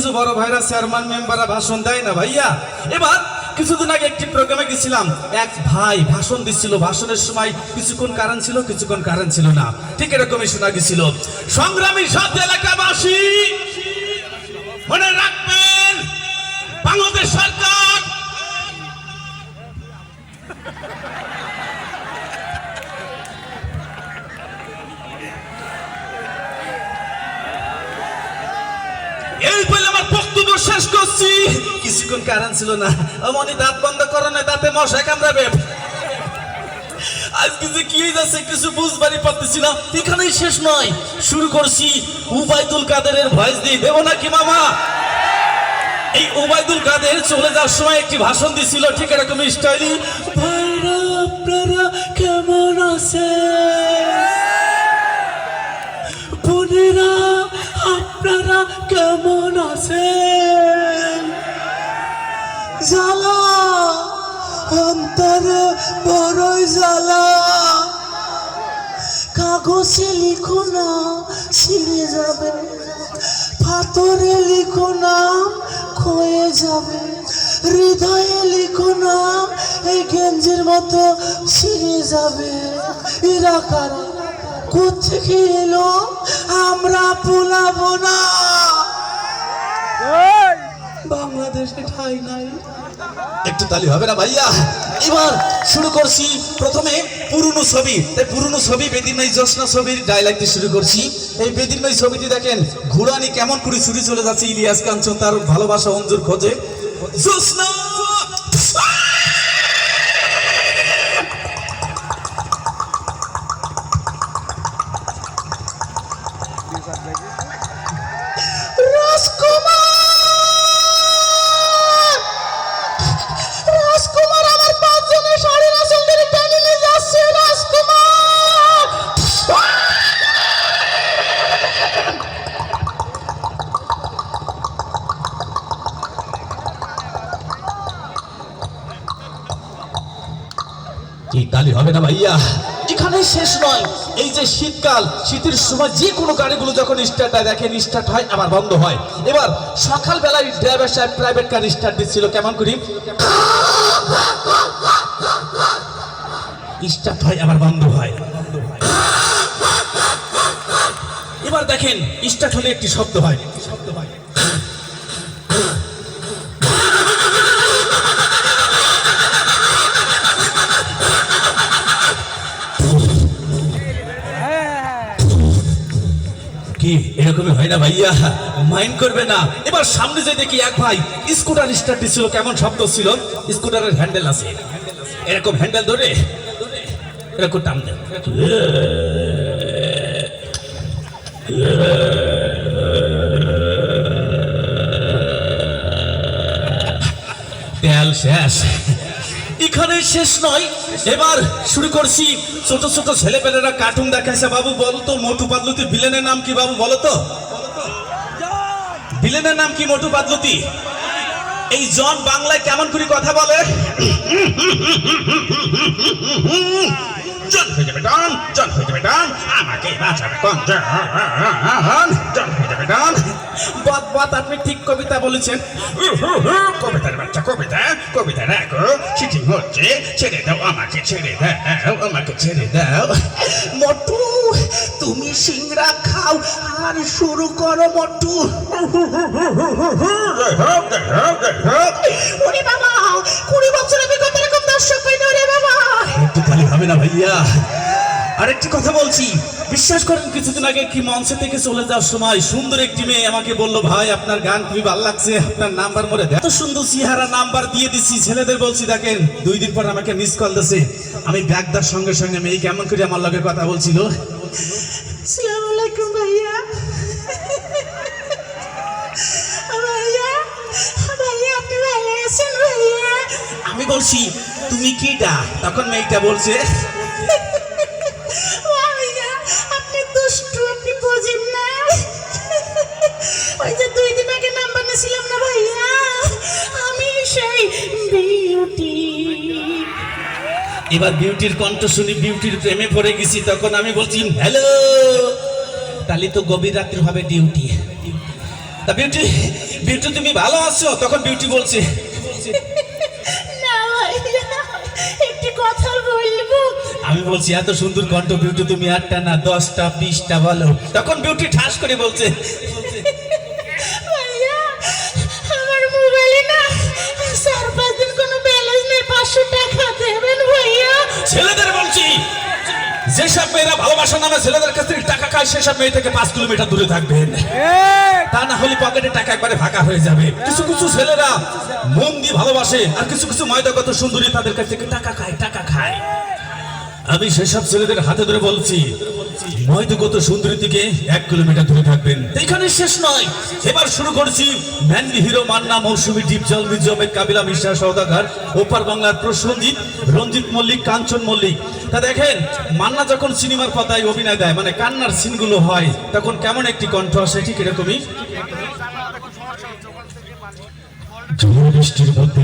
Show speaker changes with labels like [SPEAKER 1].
[SPEAKER 1] কিছু বড় ভাইরা চেয়ারম্যান মেম্বাররা ভাষণ দেয় না ভাইয়া। এবার কিছুদিন আগে একটি প্রোগ্রামে গেছিলাম। এক ভাই ভাষণ দিচ্ছিল। ভাষণের সময় কিছুক্ষণ কারণ ছিল, কিছুক্ষণ কারণ ছিল না। ঠিক এরকমই শোনা গেছিল। সংগ্রামী সব এলাকাবাসী, মনে রাখবেন, বাংলাদেশ সরকার শেষ করছি। কিছুক্ষণ কারণ ছিল না। অমনি দাঁত বন্ধ করো না, দাঁতে মশা কামড়াবে। আজকে যে কি যাচ্ছে কিছু বুঝবারই পারতেছি না। এখানেই শেষ নয়। শুরু করছি উবাইদুল কাদেরের ভয়েস দিয়ে। দেবো নাকি মামা? এই উবাইদুল কাদের চলে যাওয়ার সময় একটি ভাষণ দিছিল, ঠিক এরকম স্টাইলি, ভাইরা, আপনারা কেমন আছেন? বোনেরা, আপনারা কেমন আছেন? জ্বালা, অন্তরে বড়ই জ্বালা। কাগজে লিখো না, ছিঁড়ে যাবে। পাথরে লিখো নাম ক্ষয়ে যাবে। হৃদয়ে লিখো নাম এই গেঞ্জির মতো ছিঁড়ে যাবে। এরা কারা? কোথেকে এলো? আমরা পোলাবো না। বাংলাদেশে ঠাই নাই। একটু তালি হবে না ভাইয়া? এবার শুরু করছি প্রথমে পুরনো ছবি। তাই পুরনো ছবি বেদিনময় জোসনা ছবির ডায়লগ দিয়ে শুরু করছি। এই বেদিনময় ছবিটি দেখেন ঘুরানি কেমন করে ছুরি চলে যাচ্ছে ইলিয়াস কাঞ্চন তার ভালোবাসা অঞ্জুর খোঁজে। জোসনা কি হবে না ভাইয়া। এখানে শেষ নয়। এই যে শীতকাল, শীতের সময় যে কোনো গাড়িগুলো যখন স্টার্ট দেয় দেখেন স্টার্ট হয়, আবার বন্ধ হয়। এবার সকালবেলায় ড্রাইভার সাহেব প্রাইভেট কার স্টার্ট দিচ্ছিল, কেমন করি? স্টার্ট হয়, আবার বন্ধ হয়। এবার দেখেন স্টার্ট হলে একটি শব্দ হয়। শব্দ এরকমই হয় না ভাইয়া। মাইন্ড করবে না। এবার সামনে যে দেখি এক ভাই, স্কুটার স্টার্ট ছিল কেমন শব্দ ছিল? স্কুটারের হ্যান্ডেল আছে। এরকম হ্যান্ডেল ধরে, এরকম টান তেল শেষ। এখানে শেষ নয়। এবার শুরু করছি ছোট ছোট ছেলেপেলেরা কার্টুন দেখাইছে। বাবু বলো তো মোটু পাতলুতি ভিলেনের নাম কি বাবু বলো তো? ভিলেনের নাম কি মোটু পাতলুতি? এই জন বাংলায় কেমন করে কথা বলে? জন হয়ে যাবে ডন জন হয়ে যাবে ডন। আমাকে বাঁচাবে কোন জন? জন হয়ে যাবে ডন। বদ বদ আপনি ঠিক কবিতা বলেছেন। কবিতার হচ্ছে ছেড়ে দাও আমাকে ছেড়ে দাও আমাকে ছেড়ে দাও। মটু তুমি সিংড়া খাও আর শুরু করো মটু ওরে বাবা কুড়ি বছর আমি এরকম রকম দর্শক পাইনি না রে বাবা। একটু খালি হবে না ভাইয়া। আরেকটি কথা বলছি। বিশ্বাস করেন কিছুদিন আগে কি মঞ্চে থেকে চলে যাওয়ার সময় সুন্দর একটি মেয়ে আমাকে বলল ভাই আপনার গান খুবই ভালো লাগছে আপনার নাম্বার মরে এত সুন্দর চেহারা নাম্বার দিয়ে দিছি ছেলেদের বলছি দেখেন দুই দিন পর আমাকে মিস কল দিছে। আমি ব্যাগদার সঙ্গে সঙ্গে মেয়ে কেমন করে আমার লগে কথা বলছিল? আসসালামু আলাইকুম ভাইয়া। ভাইয়া ভাইয়া আপনি ভালো আছেন ভাইয়া? আমি বলছি তুমি কি ডা? তখন মেয়েটা বলছে বিউটি এবার বিউটির কণ্ঠ শুনি বিউটির প্রেমে পড়ে গেছি তখন আমি বলছি হ্যালো তাহলে তো গভীর রাত্রি হবে ডিউটি তা বিউটি বিউটি তুমি ভালো আছো? তখন বিউটি বলছে আমি বলছি এত সুন্দর কণ্ঠ বিউটি তুমি আটটা না দশটা বিশটা বলো। তখন বিউটি ঠাস করে বলছে ভালোবাসার নামে ছেলেদের কাছ থেকে টাকা খায় সেসব মেয়ে থেকে পাঁচ কিলোমিটার দূরে থাকবেন। তা না হলে পকেটে টাকা একবারে ফাঁকা হয়ে যাবে। কিছু কিছু ছেলেরা মন দিয়ে ভালোবাসে আর কিছু কিছু ময়দাগত সুন্দরী তাদের কাছ থেকে টাকা খায় টাকা খায়। আমি সেসব ছেলেদের হাতে ধরে বলছি সুন্দরী থেকে এক কিলোমিটার দূরে থাকবেন। এখানে শেষ নয়। এবার শুরু করছি ম্যান্ডি হিরো মান্না মৌসুমী ডিপজল কাবিলা মিশ্রা ওপার বাংলার প্রসঞ্জিৎ রঞ্জিত মল্লিক কাঞ্চন মল্লিক। তা দেখেন মান্না যখন সিনেমার পাতায় অভিনয় দেয় মানে কান্নার সিনগুলো হয় তখন কেমন একটি কণ্ঠ আসে ঠিক এরকমই? ঝড় বৃষ্টির মধ্যে